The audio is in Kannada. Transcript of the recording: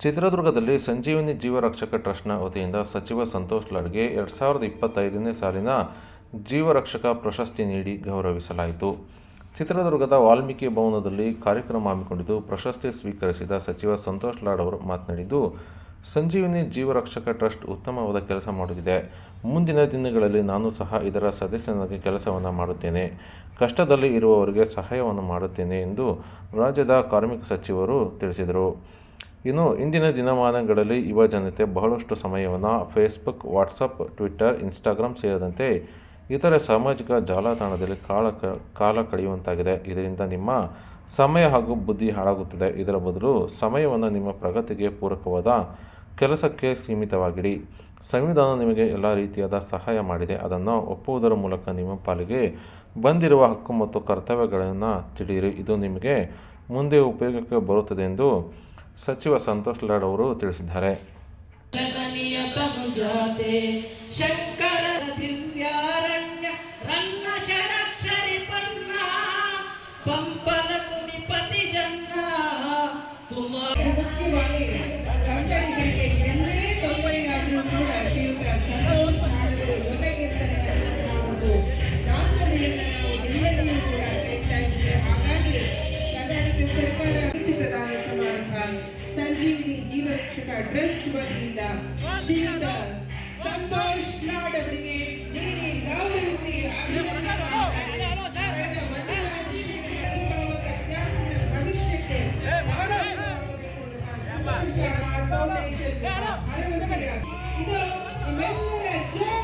ಚಿತ್ರದುರ್ಗದಲ್ಲಿ ಸಂಜೀವಿನಿ ಜೀವರಕ್ಷಕ ಟ್ರಸ್ಟ್ನ ವತಿಯಿಂದ ಸಚಿವ ಸಂತೋಷ್ ಲಾಡ್ಗೆ ಎರಡು ಸಾವಿರದ ಇಪ್ಪತ್ತೈದನೇ ಸಾಲಿನ ಜೀವರಕ್ಷಕ ಪ್ರಶಸ್ತಿ ನೀಡಿ ಗೌರವಿಸಲಾಯಿತು. ಚಿತ್ರದುರ್ಗದ ವಾಲ್ಮೀಕಿ ಭವನದಲ್ಲಿ ಕಾರ್ಯಕ್ರಮ ಹಮ್ಮಿಕೊಂಡಿದ್ದು, ಪ್ರಶಸ್ತಿ ಸ್ವೀಕರಿಸಿದ ಸಚಿವ ಸಂತೋಷ್ ಲಾಡ್ ಅವರು ಮಾತನಾಡಿದ್ದು, ಸಂಜೀವಿನಿ ಜೀವರಕ್ಷಕ ಟ್ರಸ್ಟ್ ಉತ್ತಮವಾದ ಕೆಲಸ ಮಾಡುತ್ತಿದೆ. ಮುಂದಿನ ದಿನಗಳಲ್ಲಿ ನಾನು ಸಹ ಇದರ ಸದಸ್ಯನಾಗಿ ಕೆಲಸವನ್ನು ಮಾಡುತ್ತೇನೆ. ಕಷ್ಟದಲ್ಲಿ ಇರುವವರಿಗೆ ಸಹಾಯವನ್ನು ಮಾಡುತ್ತೇನೆ ಎಂದು ರಾಜ್ಯದ ಕಾರ್ಮಿಕ ಸಚಿವರು ತಿಳಿಸಿದರು. ಇನ್ನು ಇಂದಿನ ದಿನಮಾನಗಳಲ್ಲಿ ಯುವ ಜನತೆ ಬಹಳಷ್ಟು ಸಮಯವನ್ನು ಫೇಸ್ಬುಕ್ ವಾಟ್ಸಪ್ ಟ್ವಿಟ್ಟರ್ ಇನ್ಸ್ಟಾಗ್ರಾಮ್ ಸೇರಿದಂತೆ ಇತರೆ ಸಾಮಾಜಿಕ ಜಾಲತಾಣದಲ್ಲಿ ಕಾಲ ಕಾಲ ಕಳೆಯುವಂತಾಗಿದೆ. ಇದರಿಂದ ನಿಮ್ಮ ಸಮಯ ಹಾಗೂ ಬುದ್ಧಿ ಹಾಳಾಗುತ್ತದೆ. ಇದರ ಬದಲು ಸಮಯವನ್ನು ನಿಮ್ಮ ಪ್ರಗತಿಗೆ ಪೂರಕವಾದ ಕೆಲಸಕ್ಕೆ ಸೀಮಿತವಾಗಿಡಿ. ಸಂವಿಧಾನ ನಿಮಗೆ ಎಲ್ಲ ರೀತಿಯಾದ ಸಹಾಯ ಮಾಡಿದೆ. ಅದನ್ನು ಒಪ್ಪುವುದರ ಮೂಲಕ ನಿಮ್ಮ ಪಾಲಿಗೆ ಬಂದಿರುವ ಹಕ್ಕು ಮತ್ತು ಕರ್ತವ್ಯಗಳನ್ನು ತಿಳಿಯಿರಿ. ಇದು ನಿಮಗೆ ಮುಂದೆ ಉಪಯೋಗಕ್ಕೆ ಬರುತ್ತದೆ ಎಂದು ಸಚಿವ ಸಂತೋಷ್ ಲಾಡ್ ಅವರು ತಿಳಿಸಿದ್ದಾರೆ. ಸರ್ಕಾರ ಪ್ರದಾನ ಸಮಾರಂಭ ಸಂಜೀವಿನಿ ಜೀವರಕ್ಷಕ ಟ್ರಸ್ಟ್ ವತಿಯಿಂದ ಶ್ರೀಯುತ ಸಂತೋಷ್ ನಾಡ್ ಅವರಿಗೆ ನೀಡಿ ಗೌರವಿಸಿ ಭವಿಷ್ಯಕ್ಕೆ ಇದು ನಿಮ್ಮೆಲ್ಲರ ಜೋರ